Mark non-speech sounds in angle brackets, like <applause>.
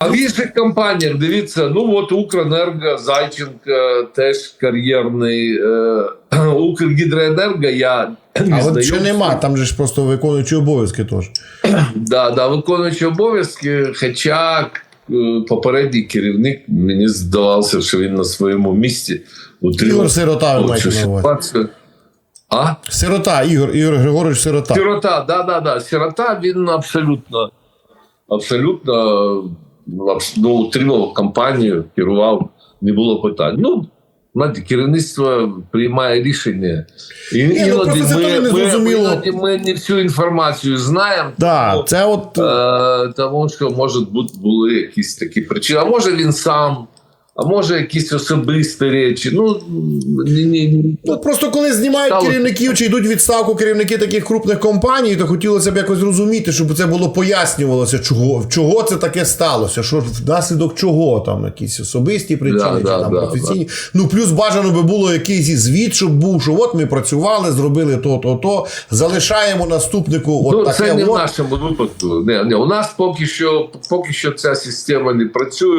А в інших компаніях дивіться, ну от Укренерго, Зайченко теж кар'єрний. Е, <clears throat> Укргідроенерго я не А от знаю. нема, там же ж просто виконуючі обов'язки теж. <clears throat> Да, да, виконуючи обов'язки, хоча е, попередній керівник мені здавалося, що він на своєму місці утримав Ігор Сирота, ви маєте ситуацію. А? Сирота, Ігор, Ігор Григорович Сирота. Сирота, да, да, да. Сирота він абсолютно, абсолютно абс- ну, утримував компанію, керував, не було питань. Ну, знаєте, керівництво приймає рішення. І Ні, ну, іноді ну, ми, не ми, іноді ми не всю інформацію знаємо. Да, тому, це от е, тому що, може бути, були якісь такі причини. А може він сам, а може якісь особисті речі. Ну, ні, ні, Ну просто коли знімають Стало- керівників чи йдуть відставку керівники таких крупних компаній, то хотілося б якось зрозуміти, щоб це було пояснювалося, чого, чого це таке сталося, що внаслідок чого там якісь особисті причини, Да, чи да, там да, професійні. Ну плюс бажано би було якийсь звіт, щоб був, що от ми працювали, зробили то, то, то. Залишаємо наступнику от ну, таке. це не в нашому випадку. Не, не, у нас поки що, поки що ця система не працює.